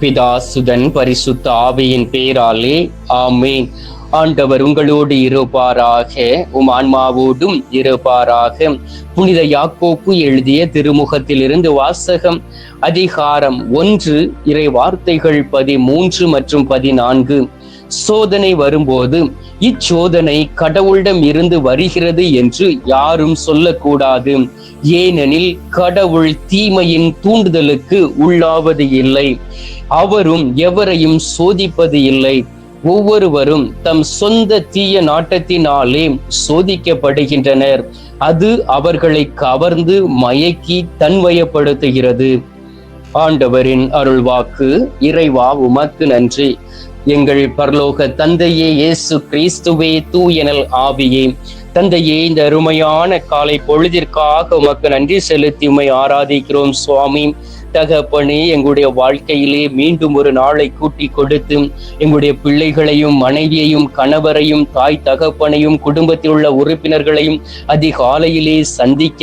பிதா சுதன் பரிசுத்த ஆவியின் பேராலே ஆமேன். ஆண்டவர் உங்களோடு இருப்பாராக உம் ஆன்மாவோடும் இருப்பாராக. புனித யாக்கோப்பு எழுதிய திருமுகத்திலிருந்து வாசகம் அதிகாரம் ஒன்று இறை வார்த்தைகள் பதிமூன்று மற்றும் பதினான்கு. சோதனை வரும்போது இச்சோதனை கடவுளிடம் இருந்து வருகிறது என்று யாரும் சொல்லக்கூடாது. ஏனெனில் கடவுள் தீமையின் தூண்டுதலுக்கு உள்ளாவது இல்லை. அவரும் எவரையும் சோதிப்பது இல்லை. ஒவ்வொருவரும் தம் சொந்த தீய நாட்டத்தினாலே சோதிக்கப்படுகின்றனர். அது அவர்களை கவர்ந்து மயக்கி தன்வயப்படுத்துகிறது. ஆண்டவரின் அருள்வாக்கு இறைவா உமக்கு நன்றி. எங்கள் பரலோக தந்தையே இயேசு கிறிஸ்துவே தூயனல் ஆவியே. தந்தையே இந்த அருமையான காலை பொழுதிற்காக உமக்கு நன்றி செலுத்தி உமை ஆராதிக்கிறோம் சுவாமி. தகப்பனே எங்களுடைய வாழ்க்கையிலே மீண்டும் ஒரு நாளை கூட்டி கொடுத்து எங்களுடைய பிள்ளைகளையும் மனைவியையும் கணவரையும் தாய் தகப்பனையும் குடும்பத்தில் உள்ள உறுப்பினர்களையும் அதிகாலையிலே சந்திக்க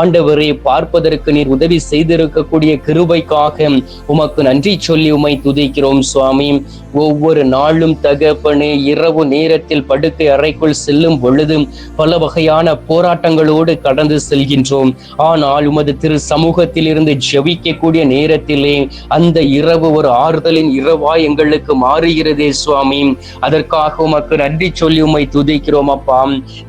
ஆண்டவரை பார்ப்பதற்கு நீர் உதவி செய்திருக்கக்கூடிய கிருபைக்காக உமக்கு நன்றி சொல்லி உமை துதிக்கிறோம் சுவாமி. ஒவ்வொரு நாளும் தகப்பனே இரவு நேரத்தில் படுக்கை அறைக்குள் செல்லும் பொழுது பல வகையான போராட்டங்களோடு கடந்து செல்கின்றோம். ஆனால் உமது திரு சமூகத்தில் இருந்து வரக்கூடிய நேரத்திலே அந்த இரவு ஒரு ஆறுதலின் இரவாய் எங்களுக்கு மாறுகிறதே சுவாமி. அதற்காக உமக்கு நன்றி சொல்லி உமை துதிக்கிறோம் அப்பா.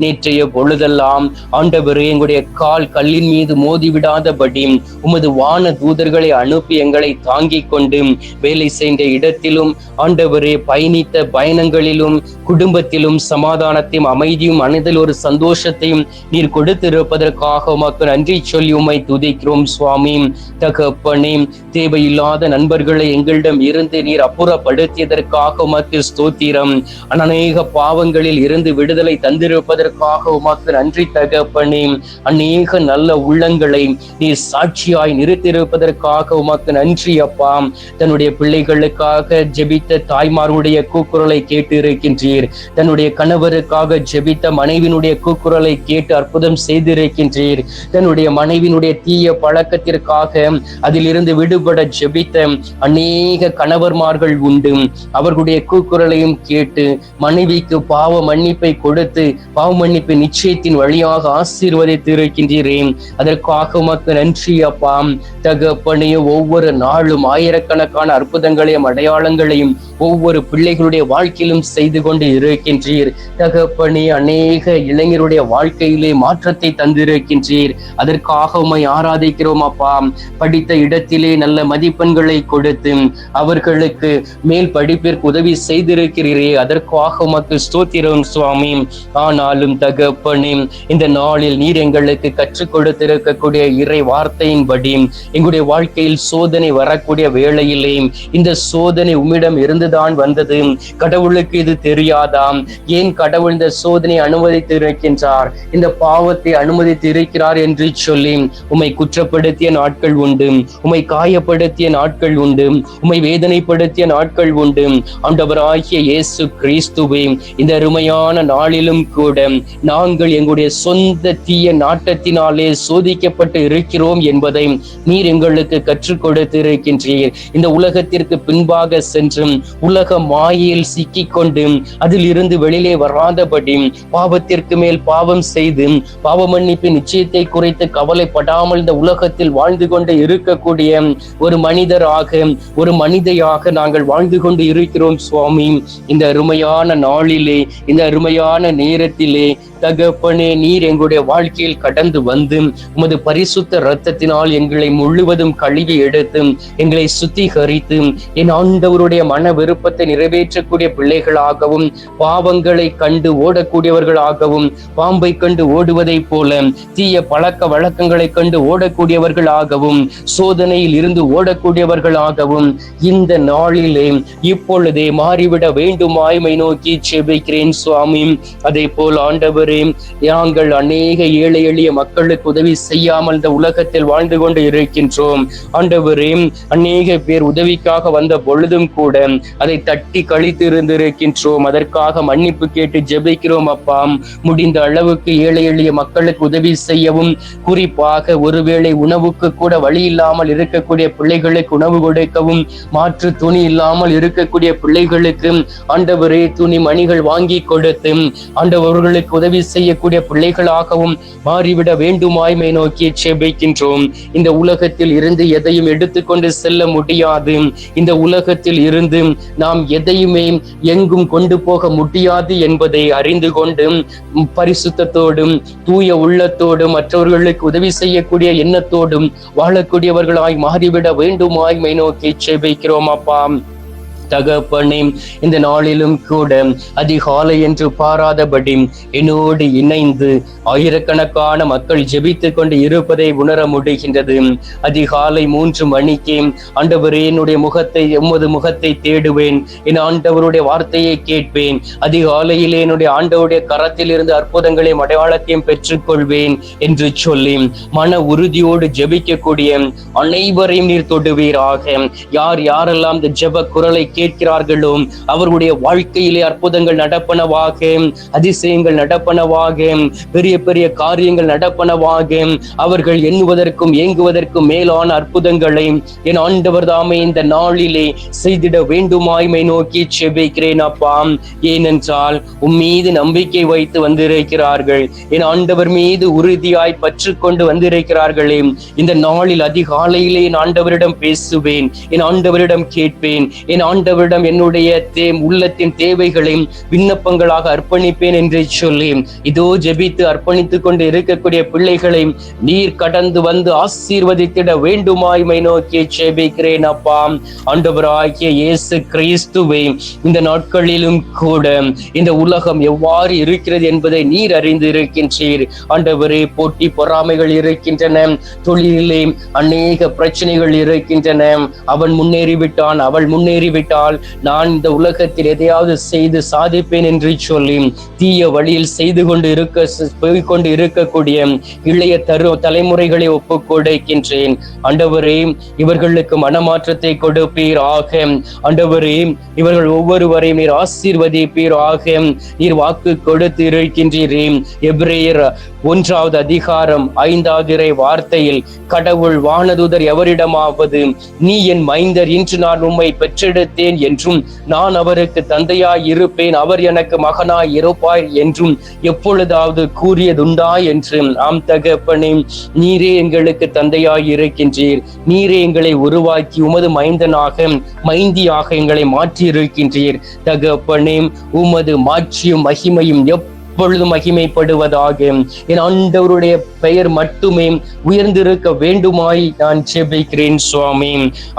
நேற்றைய பொழுதெல்லாம் ஆண்டவரே எங்களுடைய கால் கல்லின் மீது மோதி விடாதபடி உமது வான தூதர்களை அனுப்பி எங்களை தாங்கிக் கொண்டு வேலை செய்த இடத்திலும் ஆண்டவரே பயணித்த பயணங்களிலும் குடும்பத்திலும் சமாதானத்தையும் அமைதியும் மனதில் ஒரு சந்தோஷத்தையும் நீர் கொடுத்திருப்பதற்காக உமக்கு நன்றி சொல்லி உமை துதிக்கிறோம் சுவாமி. தகப்பனே தேவையில்லாத நண்பர்களை எங்களிடம் இருந்து நீர் அப்புறப்படுத்தியதற்காக உமக்கு ஸ்தோத்திரம். அநேக பாவங்களில் இருந்து விடுதலை தந்திருப்பதற்காக உமக்கு நன்றி தகப்பனே அநேக நல்ல உள்ளங்களை நீர் சாட்சியாய் நிறுத்தியிருப்பதற்காக உமக்கு நன்றி அப்பா. தன்னுடைய பிள்ளைகளுக்காக ஜெபித்த தாய்மாருடைய கூக்குரலை கேட்டு இருக்கின்றீர் தன்னுடைய கணவருக்காக ஜெபித்த மனைவினுடைய கூக்குரலை கேட்டு அற்புதம் செய்திருக்கின்றீர். தன்னுடைய மனைவினுடைய தீய பழக்கத்திற்காக அது அதிலிருந்து விடுபட ஜெபித்த அநேக கணவர்மார்கள் உண்டு. அவர்களுடைய கூக்குரலையும் கேட்டு மனைவிக்கு பாவ மன்னிப்பை கொடுத்து பாவ மன்னிப்பு நிச்சயத்தின் வழியாக ஆசீர்வதித்து இருக்கின்றேன் அதற்காக உமக்கு நன்றி அப்பா. தகப்பனையும் ஒவ்வொரு நாளும் ஆயிரக்கணக்கான அற்புதங்களையும் அடையாளங்களையும் ஒவ்வொரு பிள்ளைகளுடைய வாழ்க்கையிலும் செய்து கொண்டு இருக்கின்றீர். தகப்பனே அநேக இளைஞருடைய வாழ்க்கையிலே மாற்றத்தை தந்திருக்கின்றீர். அதற்காக உமை ஆராதிக்கிறோம் அப்பா. படித்த இடத்திலே நல்ல மதிப்பெண்களை கொடுத்து அவர்களுக்கு மேல் படிப்பிற்கு உதவி செய்திருக்கிறீரே அதற்காக உமக்கு ஸ்தோத்திரம் சுவாமி. ஆனாலும் தகப்பனே இந்த நாளில் நீர் எங்களுக்கு கற்றுக் கொடுத்திருக்கக்கூடிய இறை வார்த்தையின்படி எங்களுடைய வாழ்க்கையில் சோதனை வரக்கூடிய வேளையிலே இந்த சோதனை உம்மிடம் இருந்துதான் வந்தது. கடவுளுக்கு இது தெரியாதாம் ஏன் கடவுள் இந்த சோதனை அனுமதித்து இருக்கின்றார் இந்த பாவத்தை அனுமதித்து இருக்கிறார் என்று சொல்லி உம்மை குற்றப்படுத்திய நாட்கள் உண்டு. உம்மை காயப்படுத்திய நாட்கள் உண்டு. உம்மை வேதனைப்படுத்திய நாட்கள் உண்டு. ஆண்டவராகிய இயேசு கிறிஸ்துவே இந்த அருமையான நாளிலும் கூட நாங்கள் எங்களுடைய சொந்த தீய நாட்டத்தினாலே சோதிக்கப்பட்டு இருக்கிறோம் என்பதை நீர் எங்களுக்கு கற்றுக் கொடுத்து இருக்கின்றீர் இந்த உலகத்திற்கு பின்பாக சென்று உலக மாயையில் சிக்கிக்கொண்டு அதில் இருந்து வெளியிலே வராதபடி பாவத்திற்கு மேல் பாவம் செய்து பாவ மன்னிப்பு நிச்சயத்தை குறித்து கவலைப்படாமல் இந்த உலகத்தில் வாழ்ந்து கொண்டு இருக்கக்கூடிய ஒரு மனிதராக ஒரு மனிதையாக நாங்கள் வாழ்ந்து கொண்டு இருக்கிறோம் சுவாமி. இந்த அருமையான நாளிலே இந்த அருமையான நேரத்திலே தகப்பனே நீர் எங்களுடைய வாழ்க்கையில் கடந்து வந்து உமது பரிசுத்த இரத்தத்தினால் எங்களை முழுவதும் கழுவி எடுத்து எங்களை சுத்திகரித்து என் ஆண்டவருடைய மன விருப்பத்தை நிறைவேற்றக்கூடிய பிள்ளைகளாகவும் பாவங்களை கண்டு ஓடக்கூடியவர்களாகவும் பாம்பை கண்டு ஓடுவதைப் போல தீய பழக்க வழக்கங்களை கண்டு ஓடக்கூடியவர்களாகவும் சோதனையில் இருந்து ஓடக்கூடியவர்களாகவும் இந்த நாளிலே இப்பொழுதே மாறிவிட வேண்டுமாய்மை நோக்கி செபிக்கிறேன் சுவாமி. அதே போல் ஆண்டவர் ஆண்டவரே நாங்கள் அநேக ஏழை எளிய மக்களுக்கு உதவி செய்யாமல் இந்த உலகத்தில் வாழ்ந்து கொண்டு இருக்கின்றோம். ஆண்டவரே அநேக பேர் உதவிக்காக வந்த பொழுதும் கூட அதை தட்டி கழித்து இருந்திருக்கின்றோம். அதற்காக மன்னிப்பு கேட்டு ஜெபிக்கிறோம் அப்பா. முடிந்த அளவுக்கு ஏழை எளிய மக்களுக்கு உதவி செய்யவும் குறிப்பாக ஒருவேளை உணவுக்கு கூட வழி இல்லாமல் இருக்கக்கூடிய பிள்ளைகளுக்கு உணவு கொடுக்கவும் மாற்று துணி இல்லாமல் இருக்கக்கூடிய பிள்ளைகளுக்கு ஆண்டவரே துணி மணிகள் வாங்கி கொடுத்து ஆண்டவர்களுக்கு உதவி செய்யக்கூடிய பிள்ளைகளாகவும் மாறிவிட வேண்டுமாய்மை நோக்கி செபிக்கின்றோம். இந்த உலகத்தில் இருந்து எதையும் எடுத்துக்கொண்டு செல்ல முடியாது. இந்த உலகத்தில் இருந்து நாம் எதையுமே எங்கும் கொண்டு போக முடியாது என்பதை அறிந்து கொண்டு பரிசுத்தத்தோடும் தூய உள்ளத்தோடும் மற்றவர்களுக்கு உதவி செய்யக்கூடிய எண்ணத்தோடும் வாழக்கூடியவர்களாய் மாறிவிட வேண்டுமாய்மை நோக்கி செபிக்கிறோம் அப்பா. தகப்பனே இந்த நாளிலும் கூட அதிகாலை என்று பாராதபடி என்னோடு இணைந்து ஆயிரக்கணக்கான மக்கள் ஜெபித்துக் கொண்டு இருப்பதை உணர முடிகின்றது. அதிகாலை மூன்று மணிக்கு ஆண்டவரே என்னுடைய முகத்தை எமது முகத்தை தேடுவேன். என் ஆண்டவருடைய வார்த்தையை கேட்பேன். அதிகாலையிலே என்னுடைய ஆண்டவருடைய கரத்தில் இருந்து அற்புதங்களையும் அடையாளத்தையும் பெற்றுக்கொள்வேன் என்று சொல்லி மன உறுதியோடு ஜெபிக்கக்கூடிய அனைவரையும் நீர் தொடுவீராக. யார் யாரெல்லாம் இந்த ஜெப குரலை கேட்கிறார்களோ? அவர்களுடைய வாழ்க்கையிலே அற்புதங்கள் நடப்பனவாக அதிசயங்கள் நடப்பனவாக பெரிய பெரிய காரியங்கள் நடப்பனவாக அவர்கள் எண்ணுவதற்கும் ஏங்குவதற்கும் மேலான அற்புதங்களை என் ஆண்டவர் தாமே இந்த நாளிலே செய்திட வேண்டுமாய்மை நோக்கி செபிக்கிறேன் அப்பா. ஏனென்றால் உம் மீது நம்பிக்கை வைத்து வந்திருக்கிறார்கள். என் ஆண்டவர் மீது உறுதியாய் பற்று கொண்டு வந்திருக்கிறார்களே. இந்த நாளில் அதிகாலையிலே என் ஆண்டவரிடம் பேசுவேன். என் ஆண்டவரிடம் கேட்பேன். என் ஆண்டவரிடம் என்னுடைய தே உள்ளத்தின் தேவைகளையும் விண்ணப்பங்களாக அர்ப்பணிப்பேன் என்று சொல்லி இதோ ஜெபித்து அர்ப்பணித்துக் கொண்டு இருக்கக்கூடிய பிள்ளைகளை நீர் கடந்து வந்து ஆசீர்வதித்திட வேண்டுமாய்மை நோக்கி ஜெபிக்கிறேன் அப்பா. ஆண்டவராகிய இயேசு கிறிஸ்துவை இந்த நாட்களிலும் கூட இந்த உலகம் எவ்வாறு இருக்கிறது என்பதை நீர் அறிந்து இருக்கின்றீர் ஆண்டவரே போட்டி பொறாமைகள் இருக்கின்றன தொழிலிலே அநேக பிரச்சனைகள் இருக்கின்றன. அவன் முன்னேறிவிட்டான் அவள் முன்னேறிவிட்டான் விட்டால் நான் இந்த உலகத்தில் எதையாவது செய்து சாதிப்பேன் என்று சொல்லி தீய வழியில் செய்து கொண்டு இருக்க போய்கொண்டு இருக்கக்கூடிய இளைய தரு தலைமுறைகளை ஒப்புக் கொடுக்கின்றேன். ஆண்டவரே இவர்களுக்கு மனமாற்றத்தை கொடுப்பீர் ஆக ஆண்டவரே இவர்கள் ஒவ்வொருவரையும் நீர் ஆசீர்வதிப்பீர் ஆக நீர் வாக்கு கொடுத்து இருக்கின்றீரே எப்ரேயர் ஒன்றாவது அதிகாரம் ஐந்தாவது இறை வார்த்தையில் கடவுள் வானதுதர் எவரிடமாவது நீ என் மைந்தர் இன்று நான் உம்மை பெற்றெடுத்தேன் என்றும் நான் அவருக்கு தந்தையாய் இருப்பேன் அவர் எனக்கு மகனாய் இருப்பாய் என்றும் எப்பொழுதாவது கூறியதுண்டா என்று ஆம் தகப்பனே நீரே எங்களுக்கு தந்தையாய் இருக்கின்றீர். நீரே எங்களை உருவாக்கி உமது மைந்தனாக மைந்தியாக எங்களை மாற்றி இருக்கின்றீர் தகப்பனே உமது மாட்சியும் மகிமையும் எப்பொழுதும் மகிமைப்படுவதாக. என் ஆண்டவருடைய பெயர் மட்டுமே உயர்ந்திருக்க வேண்டுமாய் நான் ஜெபிக்கிறேன் சுவாமி.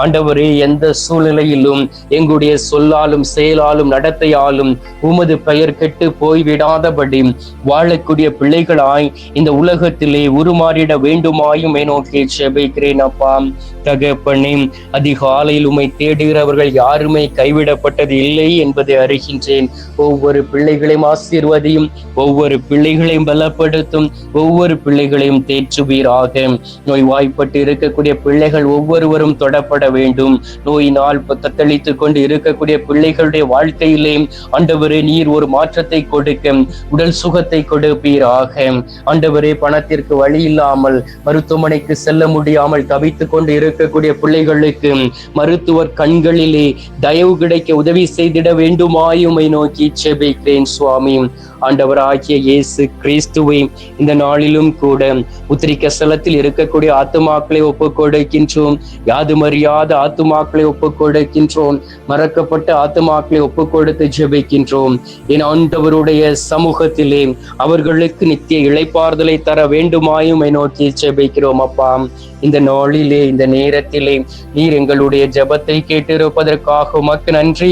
ஆண்டவரே எந்த சூழ்நிலையிலும் எங்களுடைய சொல்லாலும் செயலாலும் நடத்தையாலும் உமது பெயர் கெட்டு போய்விடாதபடி வாழக்கூடிய பிள்ளைகளாய் இந்த உலகத்திலே உருமாறிட வேண்டுமாயும் நோக்கி செபிக்கிறேன் அப்பா. தகப்பனே அதிகாலையில் உமை தேடுகிறவர்கள் யாருமே கைவிடப்பட்டது இல்லை என்பதை அறிகின்றேன். ஒவ்வொரு பிள்ளைகளையும் ஆசீர்வதியும் ஒவ்வொரு பிள்ளைகளையும் பலப்படுத்தும் ஒவ்வொரு பிள்ளைகளையும் தேற்றுவீராக. நோய் வாய்ப்பட்டு இருக்கக்கூடிய பிள்ளைகள் ஒவ்வொருவரும் தொடப்பட வேண்டும். நோயினால் ப- தத்தளித்துக் கொண்டு இருக்கக்கூடிய பிள்ளைகளுடைய வாழ்க்கையிலே ஆண்டவரே நீர் ஒரு மாற்றத்தை கொடுக்க உடல் சுகத்தை கொடுப்பீராக. ஆண்டவரே பணத்திற்கு வழி இல்லாமல் மருத்துவமனைக்கு செல்ல முடியாமல் தவித்துக் கொண்டு இருக்கக்கூடிய பிள்ளைகளுக்கு மருத்துவர் கண்களிலே தயவு கிடைக்க உதவி செய்திட வேண்டுமாயுமை நோக்கி செபிக்கிறேன் சுவாமி. ஆண்டவராகிய இயேசு கிறிஸ்துவை இந்த நாளிலும் கூட உத்திரிக்க ஸ்தலத்தில் இருக்கக்கூடிய ஆத்துமாக்களை ஒப்புக் கொடுக்கின்றோம் யாது மரியாத ஆத்துமாக்களை ஒப்புக் கொடுக்கின்றோம் மறக்கப்பட்ட ஆத்துமாக்களை ஒப்புக்கொடுத்து ஜெபிக்கின்றோம். என் ஆண்டவருடைய சமூகத்திலே அவர்களுக்கு நித்திய இழைப்பாறுதலை தர வேண்டுமாயும் நோக்கி ஜெபிக்கிறோம் அப்பா. இந்த நாளிலே இந்த நேரத்திலே நீர் எங்களுடைய ஜெபத்தை கேட்டிருப்பதற்காக உமக்கு நன்றி.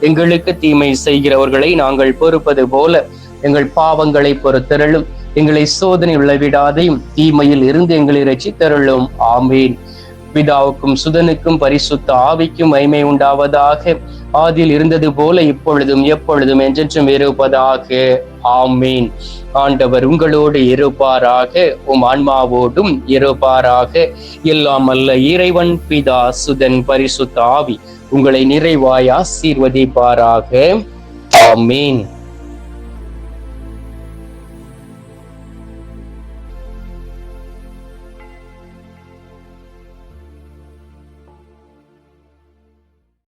எங்களுக்கு தீமை செய்கிறவர்களை நாங்கள் பொறுப்பது போல எங்கள் பாவங்களை பொறுத்தருளும். எங்களை சோதனை விளைவிடாதையும் தீமையில் இருந்து எங்களை ரசித்தருளும் ஆமேன். பிதாவுக்கும் சுதனுக்கும் பரிசுத்த ஆவிக்கும் மைமை உண்டாவதாக. ஆதியில் இருந்தது போல இப்பொழுதும் எப்பொழுதும் என்றென்றும் இருப்பதாக ஆமீன். ஆண்டவர் உங்களோடு இருப்பாராக உம் ஆன்மாவோடும் இருப்பாராக. எல்லாம் அல்ல இறைவன் பிதா சுதன் பரிசுத்த ஆவி உங்களை நிறைவாய் ஆசீர்வதிப்பாராக. ஆமீன்.